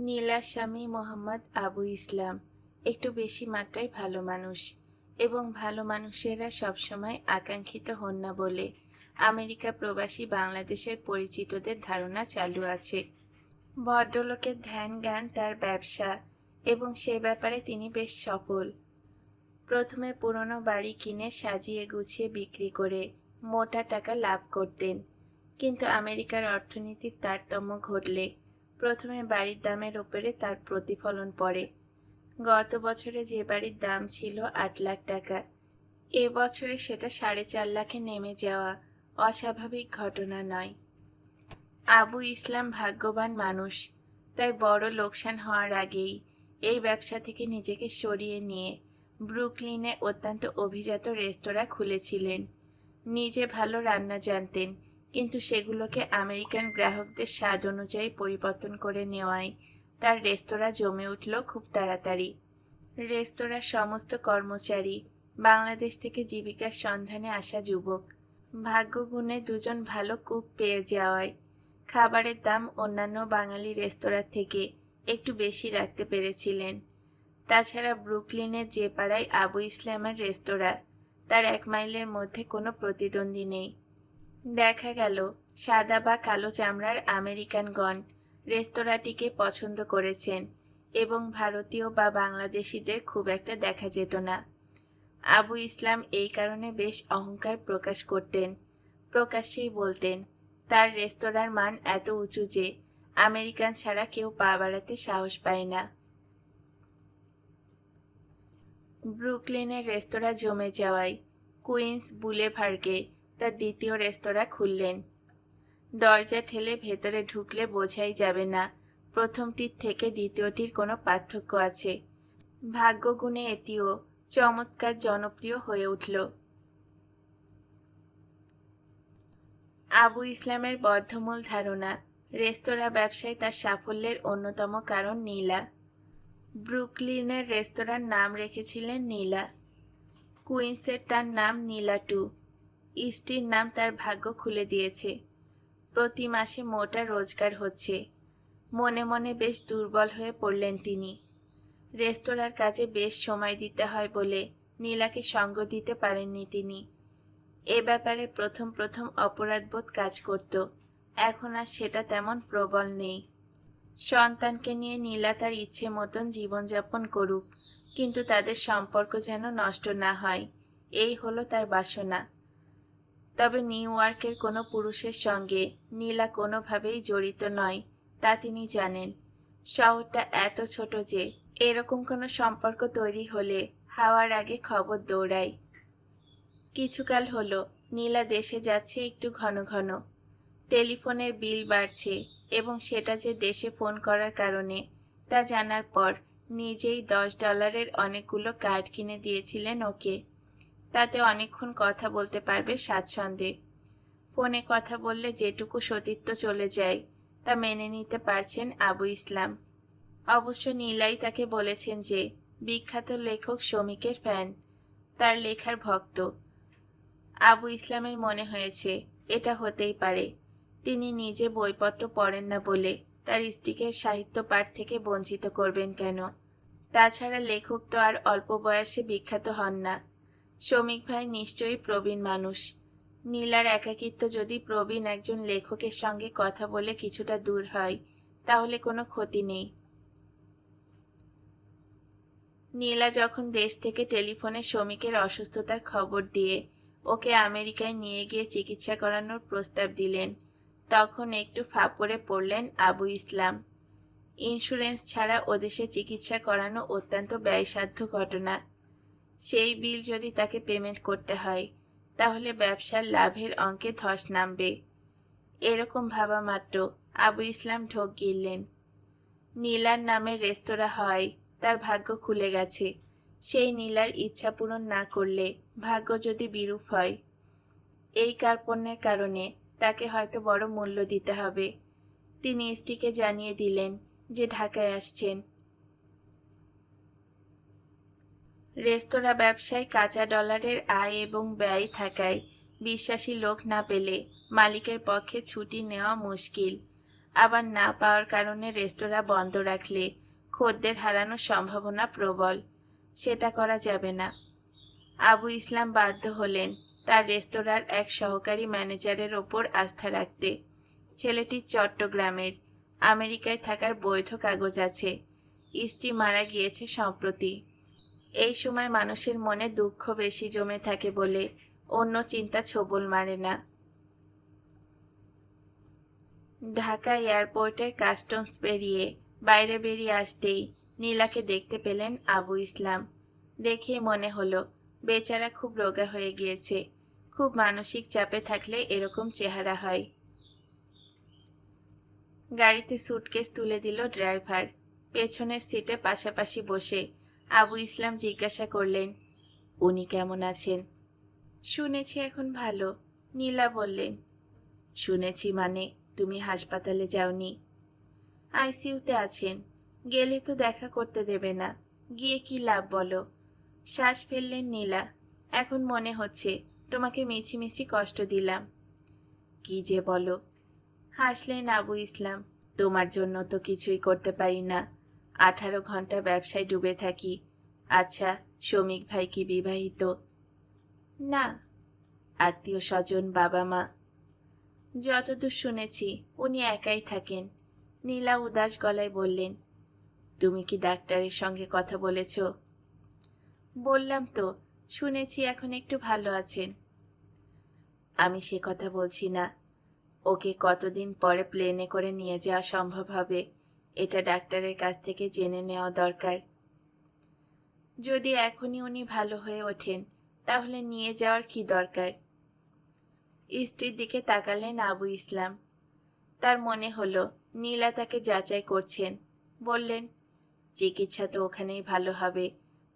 নীলার স্বামী মোহাম্মদ আবু ইসলাম। একটু বেশি মাত্রায় ভালো মানুষ এবং ভালো মানুষেরা সবসময় আকাঙ্ক্ষিত হন না বলে আমেরিকা প্রবাসী বাংলাদেশের পরিচিতদের ধারণা চালু আছে। ভদ্রলোকের ধ্যান জ্ঞান তার ব্যবসা এবং সে ব্যাপারে তিনি বেশ সফল। প্রথমে পুরনো বাড়ি কিনে সাজিয়ে গুছিয়ে বিক্রি করে মোটা টাকা লাভ করতেন। কিন্তু আমেরিকার অর্থনীতির তারতম্য ঘটলে প্রথমে বাড়ির দামের ওপরে তার প্রতিফলন পড়ে। গত বছরে যে বাড়ির দাম ছিল আট লাখ টাকা, এ বছরে সেটা সাড়ে চার লাখে নেমে যাওয়া অস্বাভাবিক ঘটনা নয়। আবু ইসলাম ভাগ্যবান মানুষ, তাই বড় লোকসান হওয়ার আগেই এই ব্যবসা থেকে নিজেকে সরিয়ে নিয়ে ব্রুকলিনে অত্যন্ত অভিজাত রেস্তোরাঁ খুলেছিলেন। নিজে ভালো রান্না জানতেন কিন্তু সেগুলোকে আমেরিকান গ্রাহকদের স্বাদ অনুযায়ী পরিবর্তন করে নেওয়ায় তার রেস্তোরাঁ জমে উঠল খুব তাড়াতাড়ি। রেস্তোরাঁর সমস্ত কর্মচারী, বাংলাদেশ থেকে জীবিকার সন্ধানে আসা যুবক। ভাগ্যগুণে দুজন ভালো কুক পেয়ে যাওয়ায় খাবারের দাম অন্যান্য বাঙালি রেস্তোরাঁ থেকে একটু বেশি রাখতে পেরেছিলেন। তাছাড়া ব্রুকলিনের যে পাড়ায় আবু ইসলামের রেস্তোরাঁ, তার এক মাইলের মধ্যে কোনো প্রতিদ্বন্দ্বী নেই। দেখা গেল, সাদা বা কালো চামড়ার আমেরিকানগণ রেস্তোরাঁটিকে পছন্দ করেছেন এবং ভারতীয় বা বাংলাদেশিদের খুব একটা দেখা যেত না। আবু ইসলাম এই কারণে বেশ অহংকার প্রকাশ করতেন। প্রকাশ্যেই বলতেন, তার রেস্তোরাঁর মান এত উঁচু যে আমেরিকান ছাড়া কেউ পা বাড়াতে সাহস পায় না। ব্রুকলিনের রেস্তোরাঁ জমে যাওয়ায় কুইন্স বুলেভার্গে তার দ্বিতীয় রেস্তোরাঁ খুললেন। দরজা ঠেলে ভেতরে ঢুকলে বোঝাই যাবে না, প্রথমটির থেকে দ্বিতীয়টির কোনো পার্থক্য আছে। ভাগ্যগুণে এটিও চমৎকার জনপ্রিয় হয়ে উঠল। আবু ইসলামের বদ্ধমূল ধারণা, রেস্তোরাঁ ব্যবসায় তার সাফল্যের অন্যতম কারণ নীলা। ব্রুকলিনের রেস্তোরাঁর নাম রেখেছিলেন নীলা। কুইন্সের তার নাম নীলা টু ইস্টির নাম তার ভাগ্য খুলে দিয়েছে। প্রতি মাসে মোটা রোজগার হচ্ছে। মনে মনে বেশ দুর্বল হয়ে পড়লেন তিনি। রেস্তোরাঁর কাজে বেশ সময় দিতে হয় বলে নীলাকে সঙ্গ দিতে পারেননি তিনি। এ ব্যাপারে প্রথম প্রথম অপরাধবোধ কাজ করত। এখন আর সেটা তেমন প্রবল নেই। সন্তানকে নিয়ে নীলা তার ইচ্ছে মতন জীবনযাপন করুক, কিন্তু তাদের সম্পর্ক যেন নষ্ট না হয়। এই হলো তার বাসনা। তবে নিউ ইয়র্কের কোনো পুরুষের সঙ্গে নীলা কোনোভাবেই জড়িত নয়, তা তিনি জানেন। শহরটা এত ছোট যে এরকম কোনো সম্পর্ক তৈরি হলে হাওয়ার আগে খবর দৌড়ায়। কিছুকাল হলো, নীলা দেশে যাচ্ছে একটু ঘন ঘন। টেলিফোনের বিল বাড়ছে এবং সেটা যে দেশে ফোন করার কারণে, তা জানার পর নিজেই দশ ডলারের অনেকগুলো কার্ড কিনে দিয়েছিলেন ওকে। তাতে অনেকক্ষণ কথা বলতে পারবে স্বাচ্ছন্দ্যে। ফোনে কথা বললে যেটুকু সতীত্ব চলে যায়, তা মেনে নিতে পারছেন আবু ইসলাম। অবশ্য নীলাই তাকে বলেছেন যে, বিখ্যাত লেখক শ্রমিকের ফ্যান, তার লেখার ভক্ত। আবু ইসলামের মনে হয়েছে, এটা হতেই পারে। তিনি নিজে বইপত্র পড়েন না বলে তার স্ত্রীকে সাহিত্য পাঠ থেকে বঞ্চিত করবেন কেন? তাছাড়া লেখক তো আর অল্প বয়সে বিখ্যাত হন না। শ্রমিক ভাই নিশ্চয়ই প্রবীণ মানুষ। নীলার একাকিত্ব যদি প্রবীণ একজন লেখকের সঙ্গে কথা বলে কিছুটা দূর হয়, তাহলে কোনো ক্ষতি নেই। নীলা যখন দেশ থেকে টেলিফোনে শ্রমিকের অসুস্থতার খবর দিয়ে ওকে আমেরিকায় নিয়ে গিয়ে চিকিৎসা করানোর প্রস্তাব দিলেন, তখন একটু ফাপড়ে পড়লেন আবু ইসলাম। ইন্স্যুরেন্স ছাড়া ওদেশে চিকিৎসা করানো অত্যন্ত ব্যয়সাধ্য ঘটনা। সেই বিল যদি তাকে পেমেন্ট করতে হয়, তাহলে ব্যবসার লাভের অঙ্কে ধস নামবে। এরকম ভাবা মাত্র আবু ইসলাম ঢোক গিললেন। নীলার নামে রেস্তোরাঁ হয়, তার ভাগ্য খুলে গেছে। সেই নীলার ইচ্ছা পূরণ না করলে ভাগ্য যদি বিরূপ হয়, এই কার্পণ্যের কারণে তাকে হয়তো বড় মূল্য দিতে হবে। তিনি স্ত্রীকে জানিয়ে দিলেন যে ঢাকায় আসছেন। রেস্তোরাঁ ব্যবসায় কাঁচা ডলারের আয় এবং ব্যয় থাকায় বিশ্বাসী লোক না পেলে মালিকের পক্ষে ছুটি নেওয়া মুশকিল। আবার না পাওয়ার কারণে রেস্তোরাঁ বন্ধ রাখলে খদ্দের হারানোর সম্ভাবনা প্রবল। সেটা করা যাবে না। আবু ইসলাম বাধ্য হলেন তার রেস্তোরাঁর এক সহকারী ম্যানেজারের ওপর আস্থা রাখতে। ছেলেটি চট্টগ্রামের, আমেরিকায় থাকার বৈধ কাগজ আছে। স্ত্রী মারা গিয়েছে সম্প্রতি। এই সময় মানুষের মনে দুঃখ বেশি জমে থাকে বলে অন্য চিন্তা ছবল মারে না। ঢাকা এয়ারপোর্টের কাস্টমস পেরিয়ে বাইরে বেরিয়ে আসতেই নীলাকে দেখতে পেলেন আবু ইসলাম। দেখে মনে হলো, বেচারা খুব রোগা হয়ে গিয়েছে। খুব মানসিক চাপে থাকলে এরকম চেহারা হয়। গাড়িতে সুটকেস তুলে দিল ড্রাইভার। পেছনের সিটে পাশাপাশি বসে আবু ইসলাম জিজ্ঞাসা করলেন, উনি কেমন আছেন? শুনেছি এখন ভালো, নীলা বললেন। শুনেছি মানে তুমি হাসপাতালে যাওনি? আইসিইউতে আছেন, গেলে তো দেখা করতে দেবে না। গিয়ে কি লাভ বলো? শ্বাস ফেললেন নীলা, এখন মনে হচ্ছে তোমাকে মিছিমিছি কষ্ট দিলাম। কি যে বলো? হাসলেন আবু ইসলাম, তোমার জন্য তো কিছুই করতে পারি না। আঠারো ঘণ্টা ব্যবসায় ডুবে থাকি। আচ্ছা শ্রমিক ভাই কি বিবাহিত? না। আত্মীয় স্বজন, বাবা মা। যতদূর শুনেছি, উনি একাই থাকেন। নীলা উদাস গলায় বললেন, তুমি কি ডাক্তারের সঙ্গে কথা বলেছ? বললাম তো, শুনেছি এখন একটু ভালো আছেন। আমি সে কথা বলছি না। ওকে কতদিন পরে প্লেনে করে নিয়ে যাওয়া সম্ভব হবে? এটা ডাক্তারের কাছ থেকে জেনে নেওয়া দরকার। যদি এখনই উনি ভালো হয়ে ওঠেন, তাহলে নিয়ে যাওয়ার কি দরকার? স্ত্রীর দিকে তাকালেন আবু ইসলাম। তার মনে হলো, নীলা তাকে যাচাই করছেন। বললেন, চিকিৎসা তো ওখানেই ভালো হবে।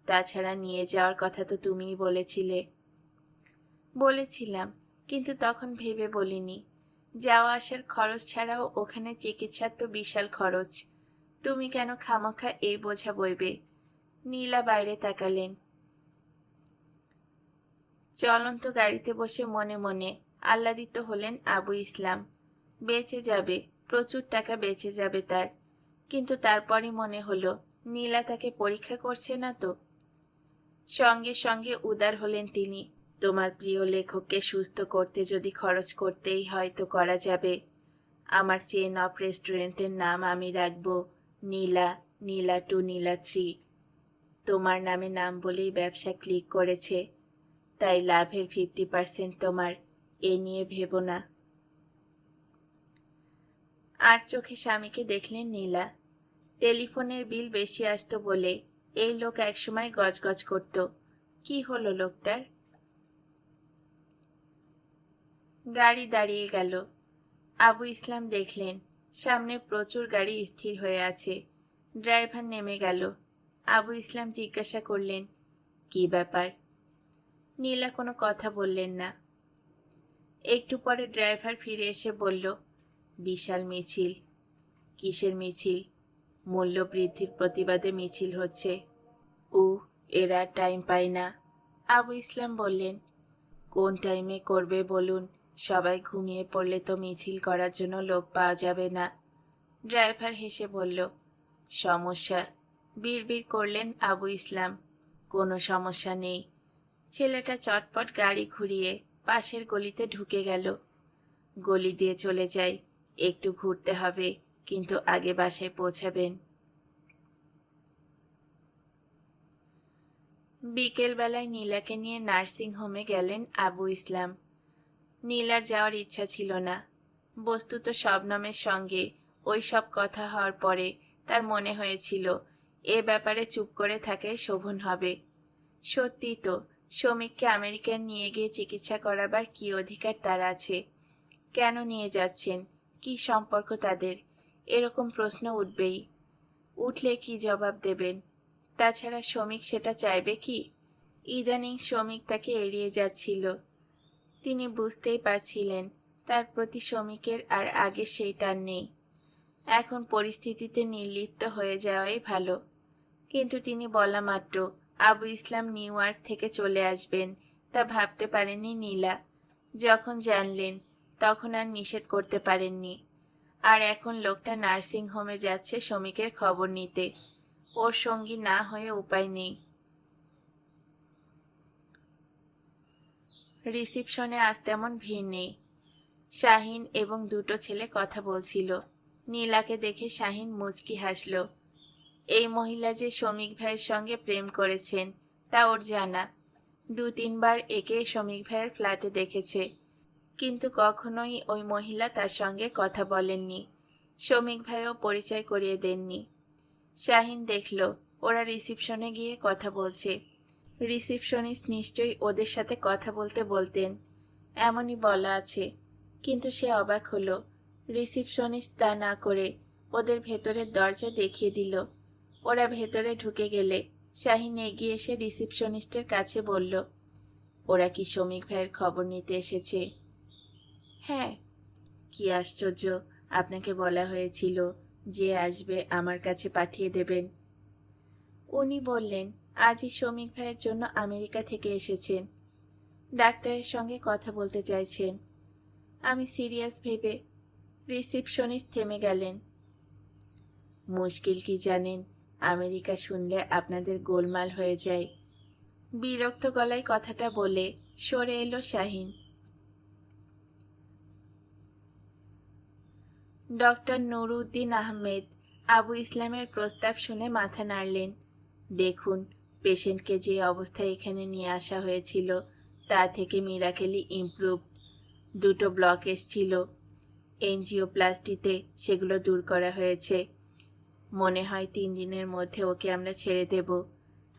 তাছাড়া নিয়ে যাওয়ার কথা তো তুমিই বলেছিলে। বলেছিলাম, কিন্তু তখন ভেবে বলিনি। যাওয়া আসার খরচ ছাড়াও ওখানে চিকিৎসার তো বিশাল খরচ। তুমি কেন খামাখা এই বোঝা বইবে? নীলা বাইরে তাকালেন। চলন্ত গাড়িতে বসে মনে মনে আহ্লাদিত হলেন আবু ইসলাম। বেঁচে যাবে, প্রচুর টাকা বেঁচে যাবে তার। কিন্তু তারপরই মনে হলো, নীলা তাকে পরীক্ষা করছে না তো? সঙ্গে সঙ্গে উদার হলেন তিনি। তোমার প্রিয় লেখককে সুস্থ করতে যদি খরচ করতেই হয় তো করা যাবে। আমার চেন অফ রেস্টুরেন্টের নাম আমি রাখব নীলা নীলা টু নীলা থ্রি। তোমার নামে নাম বলেই ব্যবসা ক্লিক করেছে। তাই লাভের ফিফটি পার্সেন্ট তোমার, এ নিয়ে ভেবো না। আর চোখে স্বামীকে দেখলেন নীলা। টেলিফোনের বিল বেশি আসতো বলে এই লোক একসময় গজগজ করত। কি হলো লোকটার? গাড়ি দাঁড়িয়ে গেল। আবু ইসলাম দেখলেন, সামনে প্রচুর গাড়ি স্থির হয়ে আছে। ড্রাইভার নেমে গেল। আবু ইসলাম জিজ্ঞাসা করলেন, কি ব্যাপার? নীলা কোনো কথা বললেন না। একটু পরে ড্রাইভার ফিরে এসে বলল, বিশাল মিছিল। কিসের মিছিল? মূল্য বৃদ্ধির প্রতিবাদে মিছিল হচ্ছে। উ এরা টাইম পায় না। আবু ইসলাম বললেন, কোন টাইমে করবে বলুন। সবাই ঘুমিয়ে পড়লে তো মিছিল করার জন্য লোক পাওয়া যাবে না। ড্রাইভার হেসে বলল, সমস্যা। বিড়বিড় করলেন আবু ইসলাম, কোনো সমস্যা নেই। ছেলেটা চটপট গাড়ি ঘুরিয়ে পাশের গলিতে ঢুকে গেল। গলি দিয়ে চলে যাই, একটু ঘুরতে হবে, কিন্তু আগে বাসায় পৌঁছাবেন। বিকেলবেলায় নীলাকে নিয়ে নার্সিং হোমে গেলেন আবু ইসলাম। নীলার যাওয়ার ইচ্ছা ছিল না। বস্তুত শবনমের সঙ্গে ওই সব কথা হওয়ার পরে তার মনে হয়েছিল, এ ব্যাপারে চুপ করে থাকে শোভন হবে। সত্যি তো, শ্রমিককে আমেরিকায় নিয়ে গিয়ে চিকিৎসা করাবার কি অধিকার তার আছে? কেন নিয়ে যাচ্ছেন? কি সম্পর্ক তাদের? এরকম প্রশ্ন উঠবেই। উঠলে কি জবাব দেবেন? তাছাড়া শ্রমিক সেটা চাইবে কি? ইদানিং শ্রমিক তাকে এড়িয়ে যাচ্ছিল। তিনি বুঝতেই পারছিলেন, তার প্রতি শ্রমিকের আর আগে সেই টান নেই। এখন পরিস্থিতিতে নির্লিপ্ত হয়ে যাওয়াই ভালো। কিন্তু তিনি বলা মাত্র, আবু ইসলাম নিউ ইয়র্ক থেকে চলে আসবেন, তা ভাবতে পারেননি নীলা। যখন জানলেন, তখন আর নিষেধ করতে পারেননি। আর এখন লোকটা নার্সিং হোমে যাচ্ছে শ্রমিকের খবর নিতে। ওর সঙ্গী না হয়ে উপায় নেই। রিসিপশনে আজ তেমন ভিড় নেই। শাহিন এবং দুটো ছেলে কথা বলছিল। নীলাকে দেখে শাহিন মুচকি হাসল। এই মহিলা যে শ্রমিক ভাইয়ের সঙ্গে প্রেম করেছেন, তা ওর জানা। দু তিনবার একে শ্রমিক ভাইয়ের ফ্ল্যাটে দেখেছে। কিন্তু কখনোই ওই মহিলা তার সঙ্গে কথা বলেননি। শ্রমিক ভাইও পরিচয় করিয়ে দেননি। শাহিন দেখল, ওরা রিসিপশনে গিয়ে কথা বলছে। রিসিপশনিস্ট নিশ্চয়ই ওদের সাথে কথা বলতে বলতেন। এমনই বলা আছে। কিন্তু সে অবাক হলো। রিসিপশনিস্ট তা না করে ওদের ভেতরের দরজা দেখিয়ে দিল। ওরা ভেতরে ঢুকে গেলে শাহিন এগিয়ে এসে রিসিপশনিস্টের কাছে বলল, ওরা কি শ্রমিক ভাইয়ের খবর নিতে এসেছে? হ্যাঁ। কি আশ্চর্য! আপনাকে বলা হয়েছিল যে আসবে, আমার কাছে পাঠিয়ে দেবেন। উনি বললেন আজই শ্রমিক ভাইয়ের জন্য আমেরিকা থেকে এসেছেন। ডাক্তারের সঙ্গে কথা বলতে চাইছেন। আমি সিরিয়াস ভেবে রিসিপশনিস্ট থেমে গেলেন। মুশকিল কি জানেন, আমেরিকা শুনলে আপনাদের গোলমাল হয়ে যায়। বিরক্ত গলায় কথাটা বলে সরে এলো শাহিন। ডক্টর নুরুদ্দিন আহমেদ আবু ইসলামের প্রস্তাব শুনে মাথা নাড়লেন। দেখুন পেশেন্টকে যে অবস্থায় এখানে নিয়ে আসা হয়েছিল, তা থেকে মিরাকেলি ইমপ্রুভ দুটো ব্লকেজ ছিল এনজিওপ্লাস্টিতে সেগুলো দূর করা হয়েছে। মনে হয় তিন দিনের মধ্যে ওকে আমরা ছেড়ে দেব।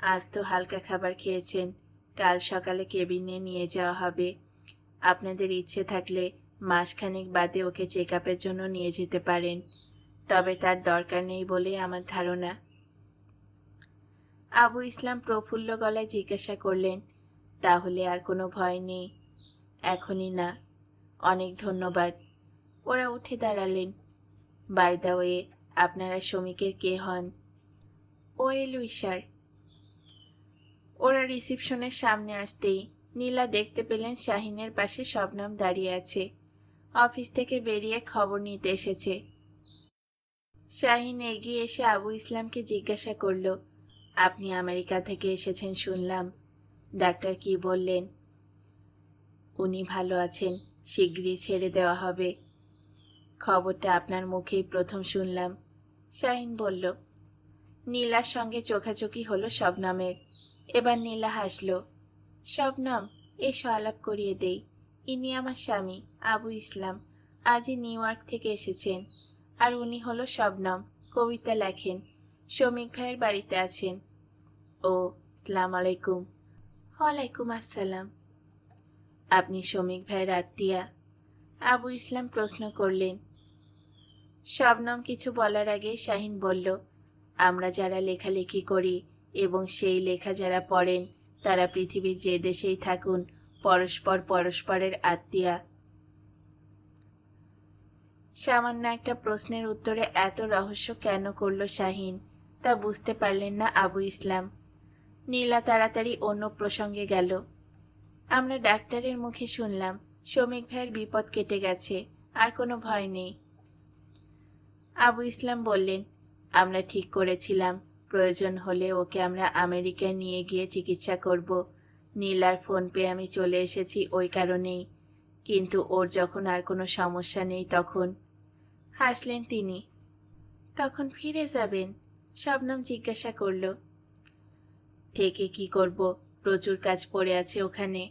আজ তো হালকা খাবার খেয়েছেন। কাল সকালে কেবিনে নিয়ে যাওয়া হবে। আপনাদের ইচ্ছে থাকলে মাসখানেক বাদে ওকে চেক আপের জন্য নিয়ে যেতে পারেন। তবে তার দরকার নেই বলে আমার ধারণা। আবু ইসলাম প্রফুল্ল গলায় জিজ্ঞাসা করলেন, তাহলে আর কোনো ভয় নেই? এখনই না। অনেক ধন্যবাদ। ওরা উঠে দাঁড়ালেন। বাই দা ওয়ে, আপনারা শ্রমিকের কে হন? ও এলুই স্যার। ওরা রিসিপশনের সামনে আসতেই নীলা দেখতে পেলেন শাহিনের পাশে শবনম দাঁড়িয়ে আছে। অফিস থেকে বেরিয়ে খবর নিতে এসেছে। শাহিন এগিয়ে এসে আবু ইসলামকে জিজ্ঞাসা করল আপনি আমেরিকা থেকে এসেছেন শুনলাম। ডাক্তার কি বললেন? উনি ভালো আছেন, শিগগিরই ছেড়ে দেওয়া হবে। খবরটা আপনার মুখেই প্রথম শুনলাম, শাহিন বলল। নীলার সঙ্গে চোখাচোখি হলো শবনমের। এবার নীলা হাসল, শবনম, এসো আলাপ করিয়ে দেই। ইনি আমার স্বামী, আবু ইসলাম। আজই নিউ ইয়র্ক থেকে এসেছেন। আর উনি হলো শবনম, কবিতা লেখেন। শ্রমিক ভাইয়ের বাড়িতে আছেন। ও, সালাম আলাইকুম। ওয়ালাইকুম আসসালাম। আপনি শ্রমিক ভাইয়ের আত্মীয়া? আবু ইসলাম প্রশ্ন করলেন। শবনম কিছু বলার আগে শাহিন বলল, আমরা যারা লেখালেখি করি এবং সেই লেখা যারা পড়েন, তারা পৃথিবীর যে দেশেই থাকুন, পরস্পর পরস্পরের আত্মীয়া। সামান্য একটা প্রশ্নের উত্তরে এত রহস্য কেন করল শাহিন? তা বুঝতে পারলেন না আবু ইসলাম। নীলা তাড়াতাড়ি অন্য প্রসঙ্গে গেল। আমরা ডাক্তারের মুখে শুনলাম, শ্রমিক ভাইয়ের বিপদ কেটে গেছে, আর কোনো ভয় নেই। আবু ইসলাম বললেন, আমরা ঠিক করেছিলাম, প্রয়োজন হলে ওকে আমরা আমেরিকায় নিয়ে গিয়ে চিকিৎসা করব। নীলার ফোন পেয়ে আমি চলে এসেছি ওই কারণেই। কিন্তু ওর যখন আর কোনো সমস্যা নেই তখন? হাসলেন তিনি। তখন ফিরে যাবেন শবনম জিজ্ঞাসা করল, থেকে কি করব? প্রচুর কাজ পড়ে আছে ওখানে।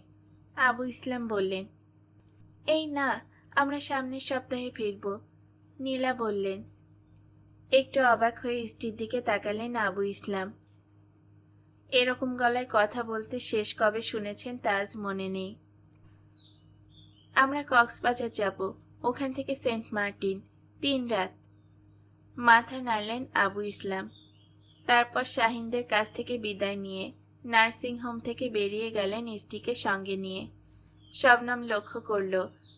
আবু ইসলাম বললেন, এই না, আমরা সামনের সপ্তাহে ফিরব। নীলা বললেন, একটু অবাক হয়ে স্ত্রীর দিকে তাকালেন আবু ইসলাম। এরকম গলায় কথা বলতে শেষ কবে শুনেছেন তা আজ মনে নেই। আমরা কক্সবাজার যাব, ওখান থেকে সেন্ট মার্টিন, তিন রাত। মাথা নাড়লেন আবু ইসলাম। তারপর শাহিনদের কাছ থেকে বিদায় নিয়ে নার্সিং হোম থেকে বেরিয়ে গেলেন স্ত্রীকে সঙ্গে নিয়ে। শবনম লক্ষ্য করল,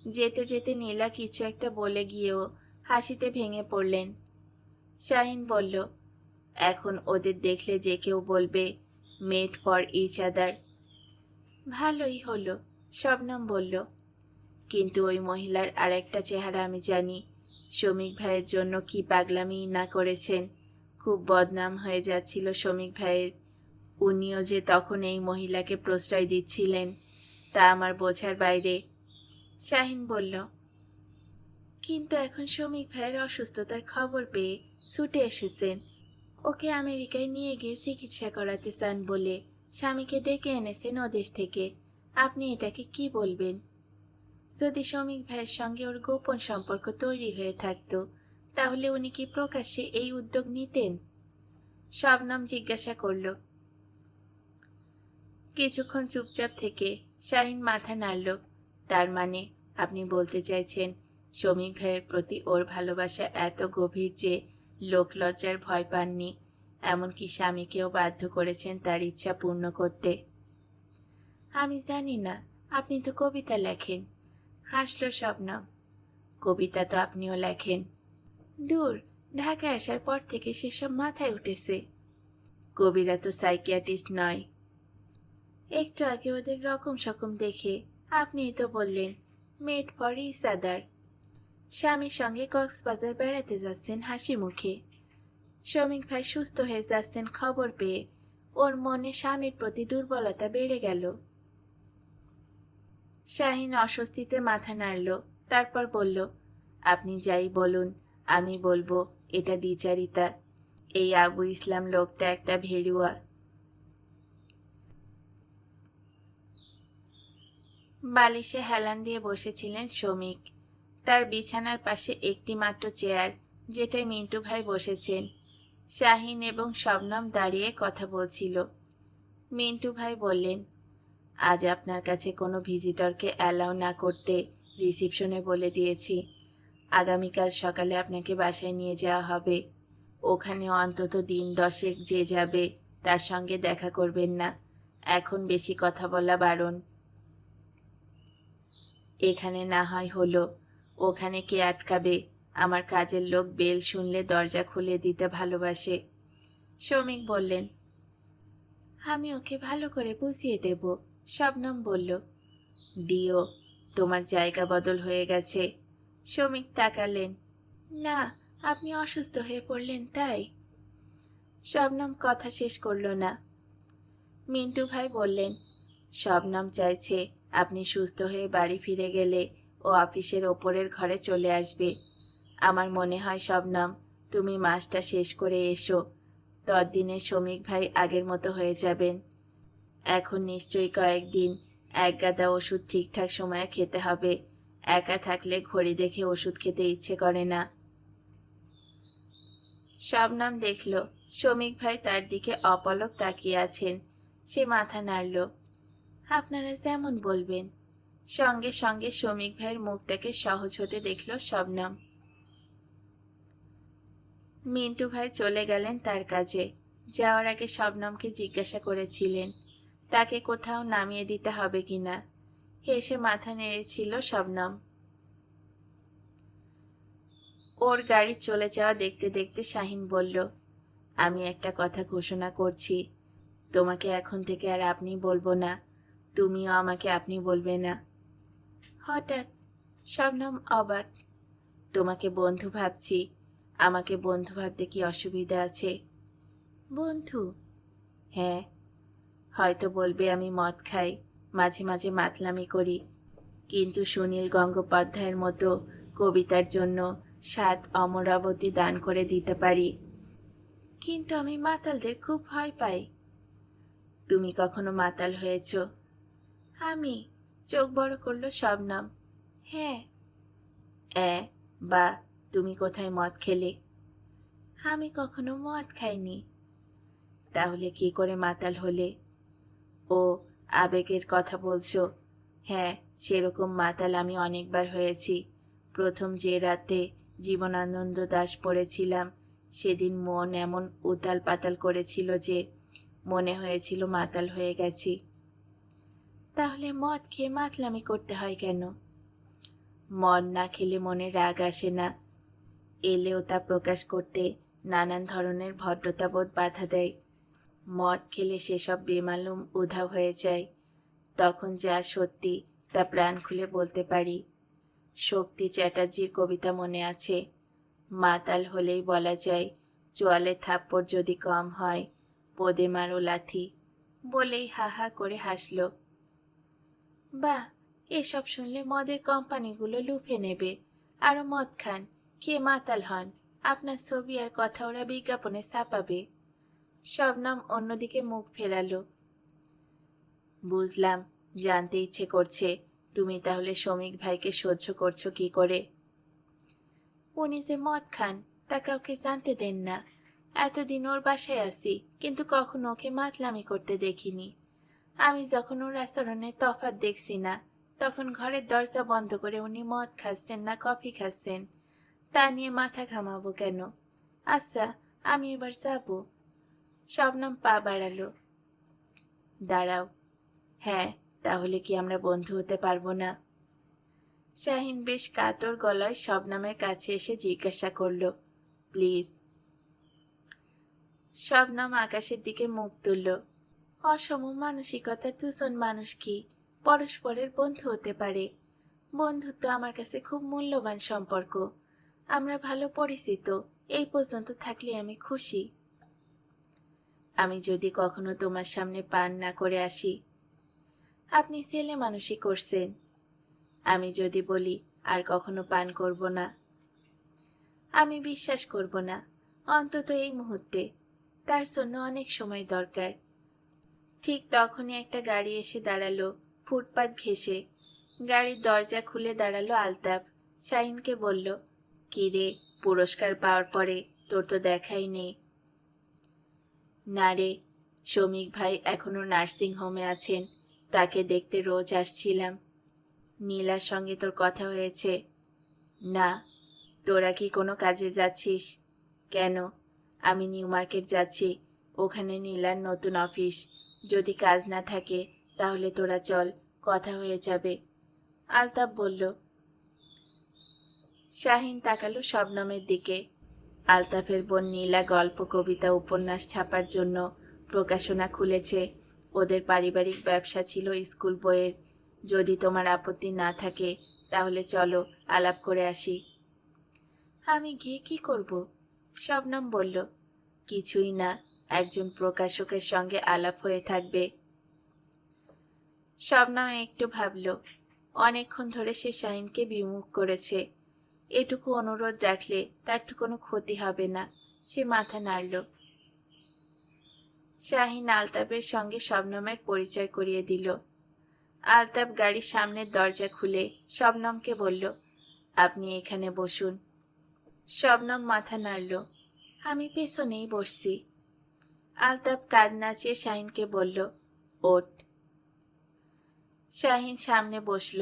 যেতে যেতে নীলা কিছু একটা বলে গিয়েও হাসিতে ভেঙে পড়লেন। শাহিন বলল, এখন ওদের দেখলে যে কেউ বলবে মেড ফর ইচ আদার ভালোই হলো, শবনম বলল। কিন্তু ওই মহিলার আরেকটা চেহারা আমি জানি শ্রমিক ভাইয়ের জন্য কি পাগলামি না করেছেন? খুব বদনাম হয়ে যাচ্ছিল শ্রমিক ভাইয়ের। উনিও যে তখন এই মহিলাকে প্রশ্রয় দিচ্ছিলেন, তা আমার বোঝার বাইরে। শাহিন বলল, কিন্তু এখন শ্রমিক ভাইয়ের অসুস্থতার খবর পেয়ে ছুটে এসেছেন। ওকে আমেরিকায় নিয়ে গিয়ে চিকিৎসা করাতে চান বলে স্বামীকে ডেকে এনেছেন ওদেশ থেকে। আপনি এটাকে কি বলবেন? যদি শ্রমিক ভাইয়ের সঙ্গে ওর গোপন সম্পর্ক তৈরি হয়ে থাকতো, তাহলে উনি কি প্রকাশ্যে এই উদ্যোগ নিতেন? শবনম জিজ্ঞাসা করল। কিছুক্ষণ চুপচাপ থেকে শাহিন মাথা নাড়ল। তার মানে আপনি বলতে চাইছেন শ্রমিক ভাইয়ের প্রতি ওর ভালোবাসা এত গভীর যে লোকলজ্জার ভয় পাননি, এমনকি স্বামীকেও বাধ্য করেছেন তার ইচ্ছা পূর্ণ করতে? আমি জানি না, আপনি তো কবিতা লেখেন। হাসল শবনম কবিতা তো আপনিও লেখেন। দূর, ঢাকায় আসার পর থেকে সেসব মাথায় উঠেছে। কবিরা তো সাইকিয়াটিস্ট নয়। একটু আগে ওদের রকম সকম দেখে আপনিই তো বললেন, মেড ফর ইসাদার স্বামীর সঙ্গে কক্সবাজার বেড়াতে যাচ্ছেন হাসি মুখে। শ্রমিক ভাই সুস্থ হয়ে যাচ্ছেন খবর পেয়ে। ওর মনে স্বামীর প্রতি দুর্বলতা বেড়ে গেল। শাহিন অস্বস্তিতে মাথা নাড়ল, তারপর বলল, আপনি যাই বলুন, আমি বলব, এটা দ্বিচারিতা। এই আবু ইসলাম লোকটা একটা ভেড়ুয়া। বালিশে হেলান দিয়ে বসেছিলেন শ্রমিক। তার বিছানার পাশে একটি মাত্র চেয়ার, যেটায় মিন্টু ভাই বসেছেন। শাহিন এবং শবনম দাঁড়িয়ে কথা বলছিল। মিন্টু ভাই বললেন আজ আপনার কাছে কোনো ভিজিটরকে অ্যালাউ না করতে রিসিপশনে বলে দিয়েছি। আগামীকাল সকালে আপনাকে বাসায় নিয়ে যাওয়া হবে। ওখানে অন্তত দিন দশেক যে যাবে, তার সঙ্গে দেখা করবেন না। এখন বেশি কথা বলা বারণ। এখানে না হয় হলো। ওখানে কে আটকাবে? আমার কাজের লোক বেল শুনলে দরজা খুলে দিতে ভালোবাসে। শ্রমিক বললেন, আমি ওকে ভালো করে বুঝিয়ে দেব। শবনম বলল, দিও, তোমার জায়গা বদল হয়ে গেছে। শ্রমিক তাকালেন। না, আপনি অসুস্থ হয়ে পড়লেন, তাই? শবনম কথা শেষ করল না। মিন্টু ভাই বললেন, শবনম চাইছে আপনি সুস্থ হয়ে বাড়ি ফিরে গেলে ও অফিসের ওপরের ঘরে চলে আসবে। আমার মনে হয়, শবনম, তুমি মাসটা শেষ করে এসো। ততদিনে শ্রমিক ভাই আগের মতো হয়ে যাবেন। এখন নিশ্চয়ই কয়েকদিন এক গাদা ওষুধ ঠিকঠাক সময়ে খেতে হবে। একা থাকলে ঘড়ি দেখে ওষুধ খেতে ইচ্ছে করে না। শবনম দেখল, শ্রমিক ভাই তার দিকে অপলক তাকিয়ে আছেন। সে মাথা নাড়ল, আপনারা যেমন বলবেন। সঙ্গে সঙ্গে শ্রমিক ভাইয়ের মুখটাকে সহজ হতে দেখল শবনম। মিন্টু ভাই চলে গেলেন তার কাজে। যাওয়ার আগে শবনমকে জিজ্ঞাসা করেছিলেন তাকে কোথাও নামিয়ে দিতে হবে কিনা? হেসে মাথা নেড়েছিল শবনম। ওর গাড়ি চলে যাওয়া দেখতে দেখতে শাহিন বলল, আমি একটা কথা ঘোষণা করছি। তোমাকে এখন থেকে আর আপনি বলব না। তুমিও আমাকে আপনি বলবে না। হঠাৎ শবনম অবাক। তোমাকে বন্ধু ভাবছি। আমাকে বন্ধু ভাবতে কি অসুবিধা আছে? বন্ধু? হ্যাঁ হয়তো বলবে আমি মদ খাই, মাঝে মাঝে মাতলামি করি। কিন্তু সুনীল গঙ্গোপাধ্যায়ের মতো কবিতার জন্য সাত অমরাবতী দান করে দিতে পারি। কিন্তু আমি মাতালদের খুব ভয় পাই। তুমি কখনো মাতাল হয়েছ? আমি। চোখ বড় করল সব নাম হ্যাঁ। এ, বা, তুমি কোথায় মদ খেলে? আমি কখনো মদ খাইনি। তাহলে কি করে মাতাল হলে? ও আবেগের কথা বলছো। হ্যাঁ সেরকম মাতাল আমি অনেকবার হয়েছি। প্রথম যে রাতে জীবনানন্দ দাস পড়েছিলাম, সেদিন মন এমন উতাল পাতাল করেছিল যে মনে হয়েছিল মাতাল হয়ে গেছি। তাহলে মদ খেয়ে মাতলামি করতে হয় কেন? মদ না খেলে মনে রাগ আসে না। এলেও তা প্রকাশ করতে নানান ধরনের ভদ্রতাবোধ বাধা দেয়। মদ খেলে সেসব বেমালুম উধাও হয়ে যায়। তখন যা সত্যি তা প্রাণ খুলে বলতে পারি। শক্তি চ্যাটার্জির কবিতা মনে আছে। মাতাল হলেই বলা যায় চোয়ালের থাপ্পড় যদি কম হয়, পদে মারো লাথি, বলেই হা হা করে হাসল। বাহ, এসব শুনলে মদের কোম্পানিগুলো লুফে নেবে। আরও মদ খান, কে মাতাল হন, আপনার ছবি আর কথা ওরা বিজ্ঞাপনে ছাপাবে। শবনম অন্যদিকে মুখ ফেরালো। বুঝলাম, জানতে ইচ্ছে করছে, তুমি তাহলে শ্রমিক ভাইকে সহ্য করছ কি করে? উনি যে মদ খান, তা কাউকে জানতে দেন না। এতদিন ওর বাসায় আসি কিন্তু কখনো ওকে মাতলামি করতে দেখিনি। আমি যখন ওর আচরণে তফাৎ দেখছি না, তখন ঘরের দরজা বন্ধ করে উনি মদ খাচ্ছেন না কফি খাচ্ছেন। তা নিয়ে মাথা ঘামাবো কেন? আচ্ছা আমি এবার যাব। শবনম পা বাড়ালো। দাঁড়াও। হ্যাঁ তাহলে কি আমরা বন্ধু হতে পারব না? শাহিন বেশ কাতর গলায় শবনমের কাছে এসে জিজ্ঞাসা করল, প্লিজ। শবনম আকাশের দিকে মুখ তুলল। অসম মানসিকতার দুজন মানুষ কি পরস্পরের বন্ধু হতে পারে? বন্ধুত্ব আমার কাছে খুব মূল্যবান সম্পর্ক। আমরা ভালো পরিচিত, এই পর্যন্ত থাকলে আমি খুশি। আমি যদি কখনো তোমার সামনে পান না করে আসি। আপনি ছেলে মানুষই করছেন। আমি যদি বলি, আর কখনো পান করব না। আমি বিশ্বাস করব না, অন্তত এই মুহূর্তে। তার জন্য অনেক সময় দরকার। ঠিক তখনই একটা গাড়ি এসে দাঁড়াল, ফুটপাত ঘেঁষে। গাড়ির দরজা খুলে দাঁড়াল আলতাফ। শাহিনকে বলল, কি রে, পুরস্কার পাওয়ার পরে তোর তো দেখাই নেই। না রে, শ্রমিক ভাই এখনও নার্সিং হোমে আছেন, তাকে দেখতে রোজ আসছিলাম। নীলার সঙ্গে তোর কথা হয়েছে। না, তোরা কি কোনো কাজে যাচ্ছিস? কেন? আমি নিউ মার্কেট যাচ্ছি, ওখানে নীলার নতুন অফিস। যদি কাজ না থাকে, তাহলে তোরা চল, কথা হয়ে যাবে। আলতাফ বলল, শাহিন তাকালো শবনমের দিকে। আলতাফের বোন নীলা গল্প, কবিতা, উপন্যাস ছাপার জন্য প্রকাশনা খুলেছে। ওদের পারিবারিক ব্যবসা ছিল স্কুল বইয়ের। যদি তোমার আপত্তি না থাকে, তাহলে চলো আলাপ করে আসি। আমি গিয়ে কি করব? শবনম বলল, কিছুই না, একজন প্রকাশকের সঙ্গে আলাপ হয়ে থাকবে। শবনম একটু ভাবল, অনেকক্ষণ ধরে সে শাহিনকে বিমুখ করেছে। এটুকু অনুরোধ রাখলে তার তো কোনো ক্ষতি হবে না। সে মাথা নাড়ল। শাহিন আলতাফের সঙ্গে শবনমের পরিচয় করিয়ে দিল। আলতাফ গাড়ির সামনের দরজা খুলে শবনমকে বলল, আপনি এখানে বসুন। শবনম মাথা নাড়ল, আমি পেছনেই বসছি। আলতাফ কাঁদ নাচিয়ে শাহিনকে বলল ওট শাহিন সামনে বসল।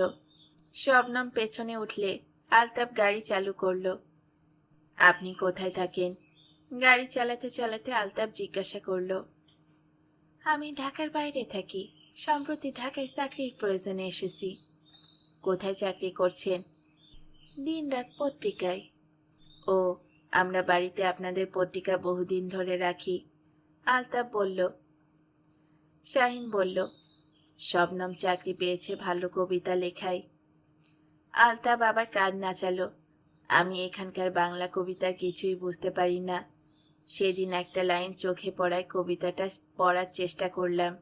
শবনম পেছনে উঠলে আলতাফ গাড়ি চালু করল। আপনি কোথায় থাকেন? গাড়ি চালাতে চালাতে আলতাফ জিজ্ঞাসা করল। আমি ঢাকার বাইরে থাকি। সম্প্রতি ঢাকায় চাকরির প্রয়োজনে এসেছি। কোথায় চাকরি করছেন? দিনরাত পত্রিকায়। ও, আমরা বাড়িতে আপনাদের পত্রিকা বহুদিন ধরে রাখি। আলতাফ বলল। শাহিন বলল শবনম চাকরি পেয়েছে ভালো কবিতা লেখায়। আলতাফ আবার কাঁদ নাচালো। আমি এখানকার বাংলা কবিতার কিছুই বুঝতে পারি না। সেদিন একটা লাইন চোখে পড়ায় কবিতাটা পড়ার চেষ্টা করলাম।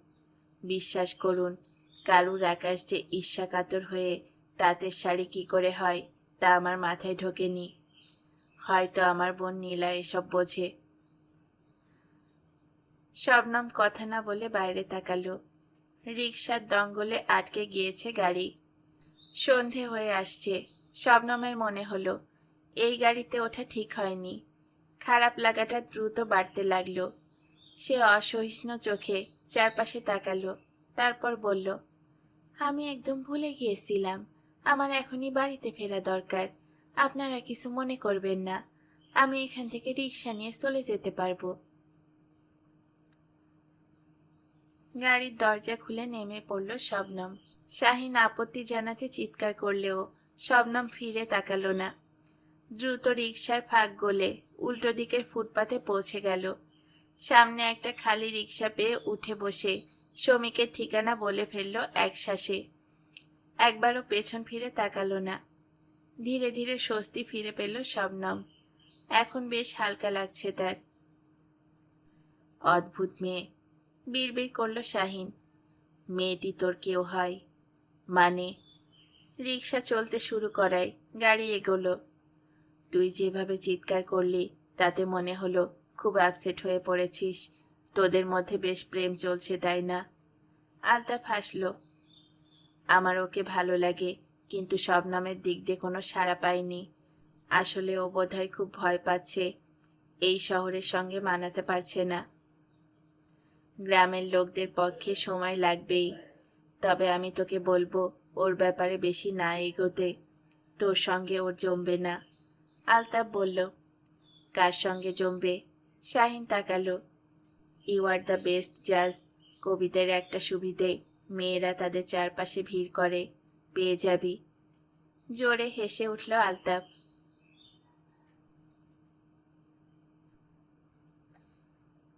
বিশ্বাস করুন, কারুর আকাশ যে ঈর্ষাকাতর হয়ে তাঁতের শাড়ি কি করে হয় তা আমার মাথায় ঢোকেনি। হয়তো আমার বোন নীলা এসব বোঝে। শবনম কথা না বলে বাইরে তাকালো। রিক্সার দঙ্গলে আটকে গিয়েছে গাড়ি। সন্ধে হয়ে আসছে। শবনমের মনে হলো, এই গাড়িতে ওঠা ঠিক হয়নি। খারাপ লাগাটা দ্রুত বাড়তে লাগল। সে অসহিষ্ণু চোখে চারপাশে তাকালো, তারপর বলল, আমি একদম ভুলে গিয়েছিলাম। আমার এখনই বাড়িতে ফেরা দরকার। আপনারা কিছু মনে করবেন না। আমি এখান থেকে রিক্সা নিয়ে চলে যেতে পারব। গাড়ির দরজা খুলে নেমে পড়ল শবনম। শাহিন আপত্তি জানাতে চিৎকার করলেও শবনম ফিরে তাকালো না। দ্রুত রিক্সার ফাঁক গলে উল্টো দিকের ফুটপাতে পৌঁছে গেল। সামনে একটা খালি রিক্সা পেয়ে উঠে বসে শ্রমিকের ঠিকানা বলে ফেলল এক শ্বাসে। একবারও পেছন ফিরে তাকালো না। ধীরে ধীরে স্বস্তি ফিরে পেল শবনম। এখন বেশ হালকা লাগছে তার। অদ্ভুত মেয়ে। বিড়বিড় করল শাহিন। মেয়েটি তোর কেউ হয়? মানে? রিক্সা চলতে শুরু করায়, গাড়ি এগোলো। তুই যেভাবে চিৎকার করলি, তাতে মনে হলো খুব আপসেট হয়ে পড়েছিস। তোদের মধ্যে বেশ প্রেম চলছে, তাই না? আলতা হাসলো। আমার ওকে ভালো লাগে, কিন্তু সব নামের দিক দিয়ে কোনো সাড়া পাইনি। আসলে ও বোধহয় খুব ভয় পাচ্ছে। এই শহরের সঙ্গে মানাতে পারছে না। গ্রামের লোকদের পক্ষে সময় লাগবেই। তবে আমি তোকে বলব, ওর ব্যাপারে বেশি না এগোতে। তোর সঙ্গে ওর জমবে না। আলতাফ বলল, কার সঙ্গে জমবে? শাহিন তাকালো। ইউ আর দ্য বেস্ট জাজ কবিদের একটা সুবিধে, মেয়েরা তাদের চারপাশে ভিড় করে, পেয়ে যাবি। জোরে হেসে উঠল আলতাফ।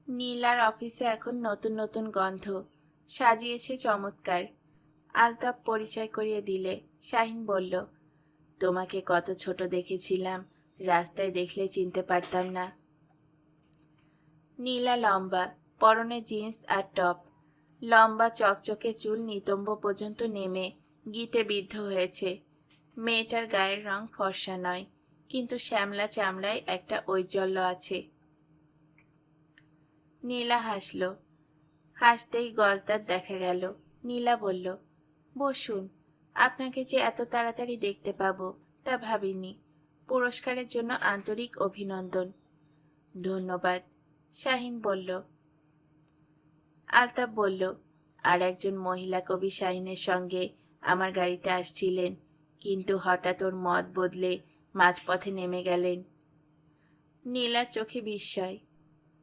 নীলার অফিসে এখন নতুন নতুন গন্ধ। সাজিয়েছে চমৎকার। আলতাফ পরিচয় করিয়ে দিলে। শাহিন বলল, তোমাকে কত ছোট দেখেছিলাম, রাস্তায় দেখলে চিনতে পারতাম না। নীলা লম্বা, পরনে জিন্স আর টপ। লম্বা চকচকে চুল নিতম্ব পর্যন্ত নেমে গিটে বিদ্ধ হয়েছে। মেয়েটার গায়ের রং ফর্সা নয়, কিন্তু শ্যামলা চামড়ায় একটা ঐজ্জ্বল্য আছে। নীলা হাসল। হাসতেই গজদার দেখা গেল। নীলা বলল, বসুন, আপনাকে যে এত তাড়াতাড়ি দেখতে পাবো তা ভাবিনি। পুরস্কারের জন্য আন্তরিক অভিনন্দন। ধন্যবাদ, শাহিন বলল। আলতাফ বলল, আর একজন মহিলা কবি শাহিনের সঙ্গে আমার গাড়িতে আসছিলেন, কিন্তু হঠাৎ ওর মত বদলে মাঝপথে নেমে গেলেন। নীলার চোখে বিস্ময়,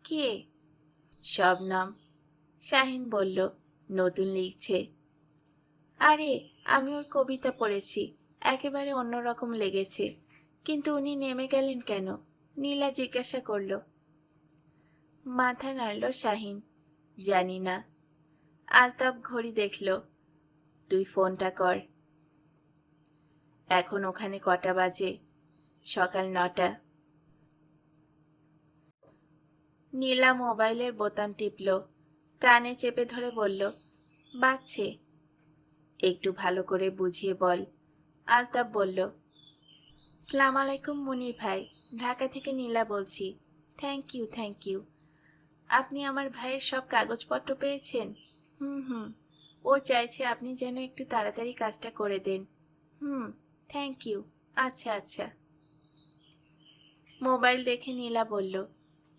কে? শবনম শাহিন বলল, নতুন লিখছে। আরে, আমি ওর কবিতা পড়েছি, একেবারে অন্যরকম লেগেছে, কিন্তু উনি নেমে গেলেন কেন? নীলা জিজ্ঞাসা করল। মাথা নাড়ল শাহিন, জানি না। আলতাপ ঘড়ি দেখল, তুই ফোনটা কর। এখন ওখানে কটা বাজে? সকাল নটা। নীলা মোবাইলের বোতাম টিপল, কানে চেপে ধরে বলল, বাজছে। একটু ভালো করে বুঝিয়ে বল, আলতাফ বলল, সালাম আলাইকুম মুনির ভাই, ঢাকা থেকে নীলা বলছি। Thank you thank you. আপনি আমার ভাইয়ের সব কাগজপত্র পেয়েছেন? হুম হুম। ও চাইছে আপনি যেন একটু তাড়াতাড়ি কাজটা করে দেন। হুম, থ্যাংক ইউ। আচ্ছা আচ্ছা। মোবাইল দেখে নীলা বলল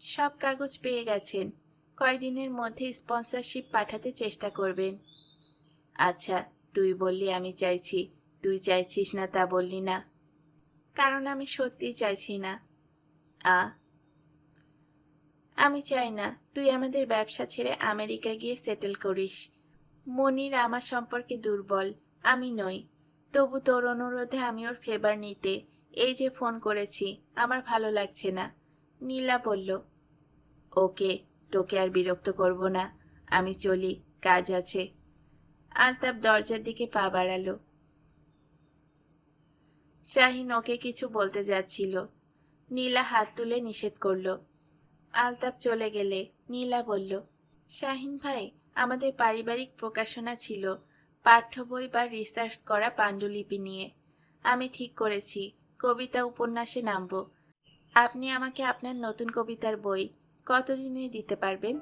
সব কাগজ পেয়ে গেছেন। কয়দিনের মধ্যে স্পন্সরশিপ পাঠাতে চেষ্টা করবেন। আচ্ছা তুই বললি আমি চাইছি, তুই চাইছিস না তা বললি না। কারণ আমি সত্যিই চাইছি না। আ। আমি চাই না, তুই আমাদের ব্যবসা ছেড়ে আমেরিকা গিয়ে সেটেল করিস। মনির আমার সম্পর্কে দুর্বল, আমি নই। তবু তোর অনুরোধে আমি ওর ফেভার নিতে, এই যে ফোন করেছি, আমার ভালো লাগছে না। নীলা বলল ওকে, তোকে আর বিরক্ত করব না। আমি চলি, কাজ আছে। আলতাপ দরজার দিকে পা বাড়ালো। শাহিন ওকে কিছু বলতে যাচ্ছিল। নীলা হাত তুলে নিষেধ করল। আলতাপ চলে গেলে নীলা বলল, শাহিন ভাই, আমাদের পারিবারিক প্রকাশনা ছিল পাঠ্য বই বা রিসার্চ করা পাণ্ডুলিপি নিয়ে। আমি ঠিক করেছি, কবিতা উপন্যাসে নামব। আপনি আমাকে আপনার নতুন কবিতার বই কতদিনে দিতে পারবেন?